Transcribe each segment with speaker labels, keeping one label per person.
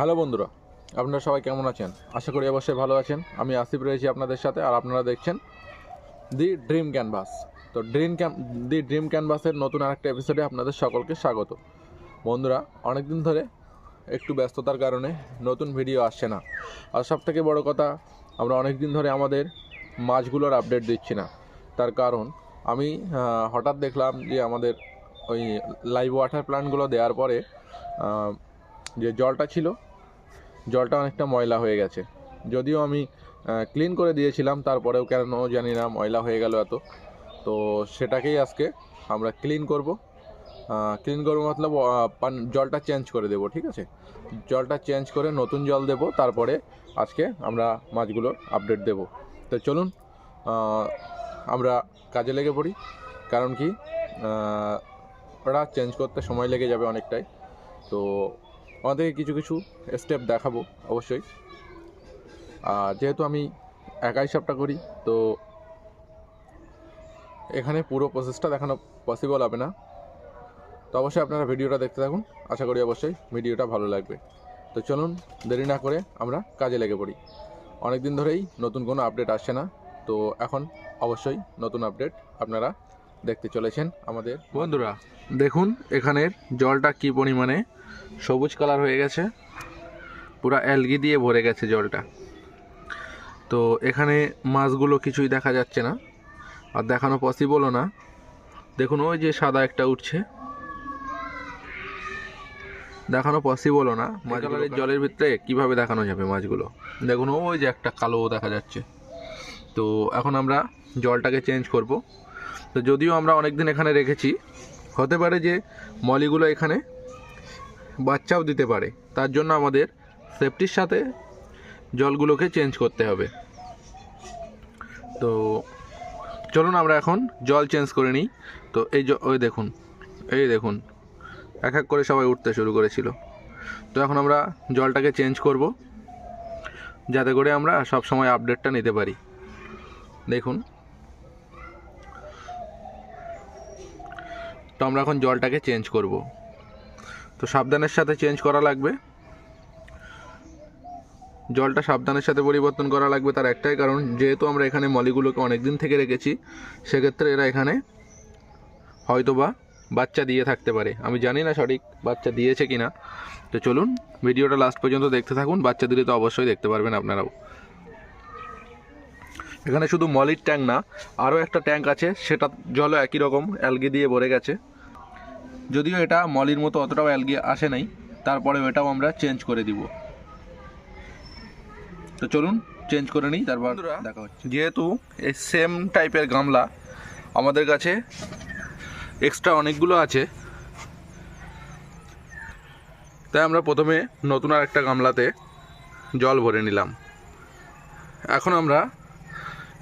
Speaker 1: Hello বন্ধুরা, আপনারা সবাই কেমন আছেন? আশা করি অবশ্যই ভালো আছেন। আমি আসিফ রয়েছি আপনাদের সাথে, আর আপনারা দেখছেন দি ড্রিম ক্যানভাস। তো ড্রিম ক্যান দি ড্রিম ক্যানভাসের নতুন আরেকটা এপিসোডে আপনাদের সকলকে স্বাগত। বন্ধুরা অনেক দিন ধরে একটু ব্যস্ততার কারণে নতুন ভিডিও আসছে না। আর সব থেকে বড়ো কথা, আমরা অনেক দিন ধরে আমাদের মাছগুলোর আপডেট দিচ্ছি না। তার কারণ, আমি হঠাৎ দেখলাম যে আমাদের ওই লাইভ ওয়াটার প্ল্যান্টগুলো দেওয়ার পরে যে জলটা ছিল জলটা অনেকটা ময়লা হয়ে গেছে। যদিও আমি ক্লিন করে দিয়েছিলাম, তারপরেও কেন জানি না ময়লা হয়ে গেল এত। তো সেটাকেই আজকে আমরা ক্লিন করব। ক্লিন করব মতলব জলটা চেঞ্জ করে দেবো, ঠিক আছে? জলটা চেঞ্জ করে নতুন জল দেব, তারপরে আজকে আমরা মাছগুলোর আপডেট দেব। তো চলুন আমরা কাজে লেগে পড়ি। কারণ কি ওটা চেঞ্জ করতে সময় লেগে যাবে অনেকটাই। তো আমাদেরকে কিছু কিছু স্টেপ দেখাবো, অবশ্যই। আর যেহেতু আমি একাই সবটা করি, তো এখানে পুরো প্রসেসটা দেখানো পসিবল হবে না। তো অবশ্যই আপনারা ভিডিওটা দেখতে থাকুন। আশা করি অবশ্যই ভিডিওটা ভালো লাগবে। তো চলুন, দেরি না করে আমরা কাজে লেগে পড়ি। অনেক দিন ধরেই নতুন কোনো আপডেট আসছে না। তো এখন অবশ্যই নতুন আপডেট আপনারা দেখতে চলেছেন আমাদের। বন্ধুরা দেখুন এখানের জলটা কি পরিমাণে সবুজ কালার হয়ে গেছে। পুরো অ্যালগি দিয়ে ভরে গেছে জলটা। তো এখানে মাছগুলো কিছুই দেখা যাচ্ছে না আর দেখানো পসিবলও না। দেখুন ওই যে সাদা একটা উঠছে। দেখানো পসিবলও না মাছ কালারের জলের ভিতরে কীভাবে দেখানো যাবে মাছগুলো? দেখুন ওই যে একটা কালো দেখা যাচ্ছে। তো এখন আমরা জলটাকে চেঞ্জ করব। তো যদিও আমরা অনেক দিন এখানে রেখেছি, হতে পারে যে মলিগুলো এখানে বাচ্চাও দিতে পারে। তার জন্য আমাদের সেফটির সাথে জলগুলোকে চেঞ্জ করতে হবে। তো চলুন আমরা এখন জল চেঞ্জ করে নিই। তো এই ওই দেখুন, এই দেখুন, এক এক করে সবাই উঠতে শুরু করেছিল। তো এখন আমরা জলটাকে চেঞ্জ করব, যাতে করে আমরা সব সময় আপডেটটা নিতে পারি। দেখুন তো আমরা এখন জলটাকে চেঞ্জ করব। তো সাবধানের সাথে চেঞ্জ করা লাগবে। জলটা সাবধানের সাথে পরিবর্তন করা লাগবে তার একটাই কারণ, যেহেতু আমরা এখানে মলিগুলোকে অনেক দিন থেকে রেখেছি, সেক্ষেত্রে এরা এখানে হয়তোবা বাচ্চা দিয়ে থাকতে পারে। আমি জানি না সঠিক বাচ্চা দিয়েছে কি না তো চলুন, ভিডিওটা লাস্ট পর্যন্ত দেখতে থাকুন। বাচ্চা দিলে তো অবশ্যই দেখতে পারবেন আপনারাও। এখানে শুধু মলির ট্যাঙ্ক না আরও একটা ট্যাঙ্ক আছে সেটা জলও একই রকম অ্যালগি দিয়ে ভরে গেছে। যদিও এটা মলির মতো অতটাও অ্যালগি আসে নাই তারপরেও এটাও আমরা চেঞ্জ করে দিব। তো চলুন চেঞ্জ করে নিই তারপর দেখা হচ্ছে। যেহেতু এই সেম টাইপের গামলা আমাদের কাছে এক্সট্রা অনেকগুলো আছে। তাই আমরা প্রথমে নতুন আর একটা গামলাতে জল ভরে নিলাম। এখন আমরা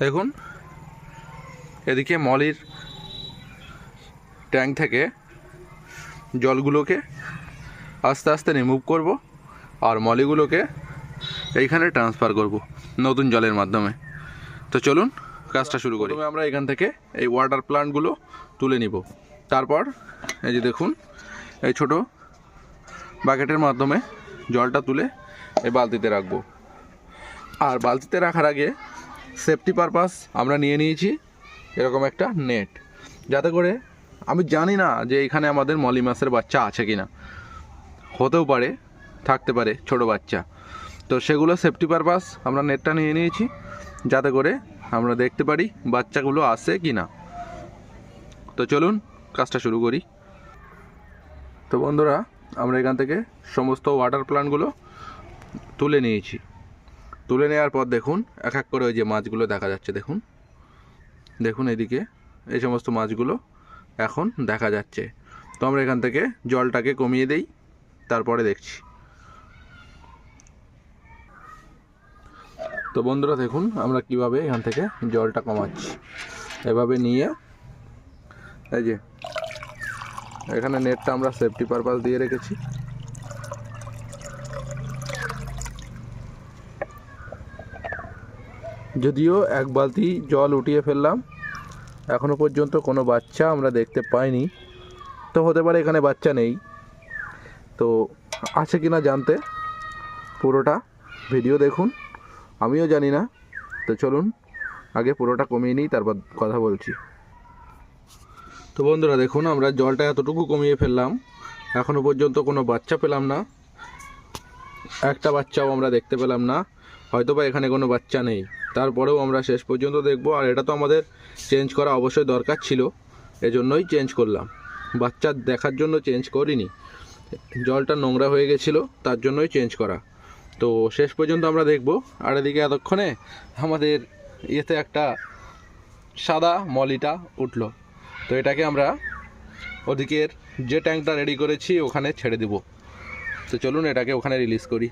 Speaker 1: দেখুন, এদিকে মলির ট্যাঙ্ক থেকে জলগুলোকে আস্তে আস্তে রিমুভ করব আর মলিগুলোকে এইখানে ট্রান্সফার করব নতুন জলের মাধ্যমে। তো চলুন, কাজটা শুরু করি। আমরা এখান থেকে এই ওয়াটার প্লান্টগুলো তুলে নিব। তারপর, এই যে দেখুন, এই ছোট বাকেটের মাধ্যমে জলটা তুলে এই বালতিতে রাখব। আর বালতিতে রাখার আগে সেফটি পারপাস আমরা নিয়ে নিয়েছি এরকম একটা নেট যাতে করে আমি জানি না যে এখানে আমাদের মলি মাছের বাচ্চা আছে কি না হতেও পারে, থাকতে পারে ছোট বাচ্চা। তো সেগুলো সেফটি পারপাস আমরা নেটটা নিয়ে নিয়েছি, যাতে করে আমরা দেখতে পারি বাচ্চাগুলো আসে কি না তো চলুন কাজটা শুরু করি। তো বন্ধুরা, আমরা এখান থেকে সমস্ত ওয়াটার প্লান্টগুলো তুলে নিয়েছি। তুলে নেওয়ার পর দেখুন, এক এক করে ওই যে মাছগুলো দেখা যাচ্ছে, দেখুন। দেখুন এদিকে, এই সমস্ত মাছগুলো এখন দেখা যাচ্ছে। তো আমরা এখান থেকে জলটাকে কমিয়ে দেই, তারপরে দেখছি। তো বন্ধুরা দেখুন, আমরা কীভাবে এখান থেকে জলটা কমাচ্ছি। এভাবে নিয়ে, এই যে, এখানে নেটটা আমরা সেফটি পারপাস দিয়ে রেখেছি। যদিও এক বালতি জল উঠিয়ে ফেললাম, এখনও পর্যন্ত কোনো বাচ্চা আমরা দেখতে পাইনি। তো হতে পারে এখানে বাচ্চা নেই। তো আছে কিনা জানতে পুরোটা ভিডিও দেখুন, আমিও জানি না। তো চলুন, আগে পুরোটা কমিয়ে নিই, তারপর কথা বলছি। তো বন্ধুরা দেখুন, আমরা জলটা এতটুকু কমিয়ে ফেললাম এখনও পর্যন্ত কোনো বাচ্চা পেলাম না। একটা বাচ্চাও আমরা দেখতে পেলাম না। হয়তো বা এখানে কোনো বাচ্চা নেই। তারপরেও আমরা শেষ পর্যন্ত দেখব, আর এটা তো আমাদের চেঞ্জ করা অবশ্যই দরকার ছিল। এজন্যই চেঞ্জ করলাম। বাচ্চা দেখার জন্য চেঞ্জ করিনি। জলটা নোংরা হয়ে গেছিল, তার জন্যই চেঞ্জ করা। তো শেষ পর্যন্ত আমরা দেখব। আর এদিকে এতক্ষণে আমাদের ইয়েতে একটা সাদা মলিটা উঠল। তো এটাকে আমরা ওদিকের যে ট্যাঙ্কটা রেডি করেছি, ওখানে ছেড়ে দিব। তো চলুন এটাকে ওখানে রিলিজ করি।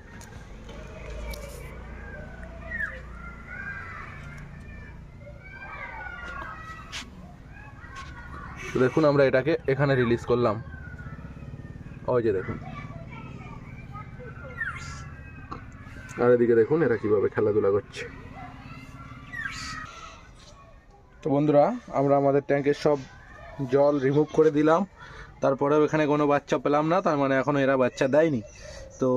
Speaker 1: তো দেখুন আমরা এটাকে এখানে রিলিজ করলাম। ওই যে দেখুন। আর এদিকে দেখুন এরা কীভাবে খেলাধুলা করছে। তো বন্ধুরা, আমরা আমাদের ট্যাঙ্কের সব জল রিমুভ করে দিলাম। তারপরেও এখানে কোনো বাচ্চা পেলাম না, তার মানে এখনও এরা বাচ্চা দেয়নি। তো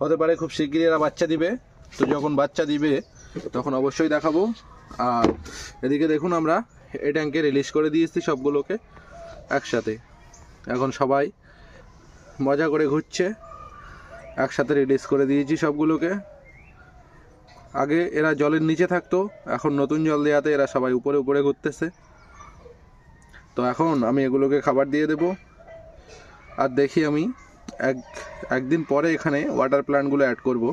Speaker 1: হতে পারে খুব শিগগিরই এরা বাচ্চা দিবে। তো যখন বাচ্চা দিবে, তখন অবশ্যই দেখাবো। আর এদিকে দেখুন আমরা, এই ট্যাঙ্কে রিলিজ করে দিয়েছি সবগুলোকে একসাথে। এখন সবাই মজা করে ঘুরছে। একসাথে রিলিজ করে দিয়েছি সবগুলোকে। আগে এরা জলের নিচে থাকতো, এখন নতুন জল দেওয়াতে এরা সবাই উপরে উপরে ঘুরতেছে। তো এখন আমি এগুলোকে খাবার দিয়ে দেব। আর দেখি আমি এক, একদিন পরে এখানে ওয়াটার প্ল্যান্টগুলো অ্যাড করব।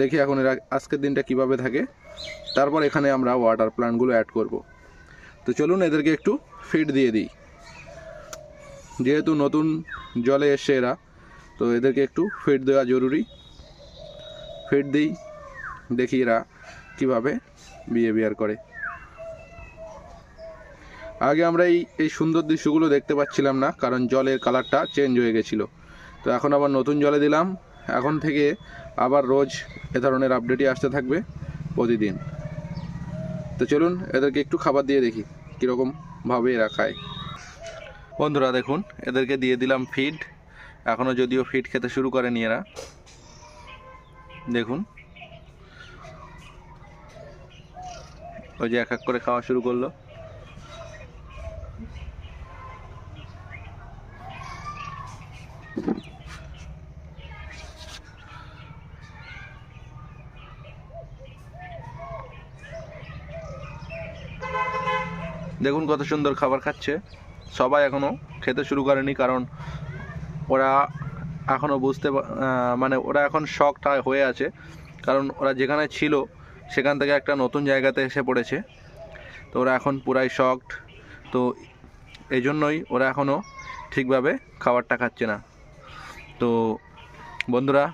Speaker 1: দেখি এখন এরা আজকের দিনটা কীভাবে থাকে। তারপর এখানে আমরা ওয়াটার প্ল্যান্টগুলো অ্যাড করব। তো চলুন এদেরকে একটু ফিড দিয়ে দিই। যেহেতু নতুন জলে এসছে এরা, তো এদেরকে একটু ফিড দেওয়া জরুরি। ফিড দিই, দেখি এরা কীভাবে বিহেভিয়ার করে। আগে আমরা এই এই সুন্দর দৃশ্যগুলো দেখতে পাচ্ছিলাম না, কারণ জলের কালারটা চেঞ্জ হয়ে গেছিল। তো এখন আবার নতুন জলে দিলাম। এখন থেকে আবার রোজ এ ধরনের আপডেটই আসতে থাকবে প্রতিদিন। তো চলুন এদেরকে একটু খাবার দিয়ে দেখি কীরকমভাবে এরা খায়। বন্ধুরা দেখুন, এদেরকে দিয়ে দিলাম ফিড এখনও যদিও ফিড খেতে শুরু করেনি এরা। দেখুন। ওই যে এক এক করে খাওয়া শুরু করল। দেখুন কত সুন্দর খাবার খাচ্ছে। সবাই এখনও খেতে শুরু করেনি কারণ ওরা এখনও বুঝতে মানে ওরা এখন শখটা হয়ে আছে। কারণ ওরা যেখানে ছিল, সেখান থেকে একটা নতুন জায়গাতে এসে পড়েছে। তো ওরা এখন পুরাই শকড তো এই জন্যই ওরা এখনও ঠিকভাবে খাবারটা খাচ্ছে না। তো বন্ধুরা,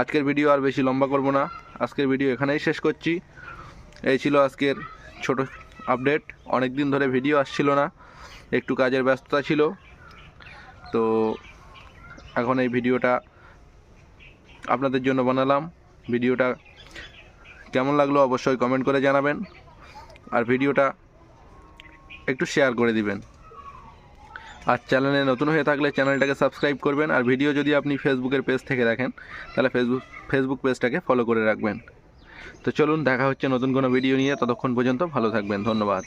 Speaker 1: আজকের ভিডিও আর বেশি লম্বা করব না। আজকের ভিডিও এখানেই শেষ করছি। এই ছিল আজকের ছোট আপডেট। অনেক দিন ধরে ভিডিও আসছিল না, একটু কাজের ব্যস্ততা ছিল। তো এখন এই ভিডিওটা আপনাদের জন্য বানালাম। ভিডিওটা কেমন লাগল অবশ্যই কমেন্ট করে জানাবেন। আর ভিডিওটা একটু শেয়ার করে দিবেন। আর চ্যানেলে নতুন হয়ে থাকলে চ্যানেলটাকে সাবস্ক্রাইব করবেন। আর ভিডিও যদি আপনি ফেসবুকের পেজ থেকে দেখেন, তাহলে ফেসবুক ফেসবুক পেজটাকে ফলো করে রাখবেন। তো চলুন দেখা হচ্ছে নতুন কোনো ভিডিও নিয়ে। ততক্ষণ পর্যন্ত ভালো থাকবেন। ধন্যবাদ।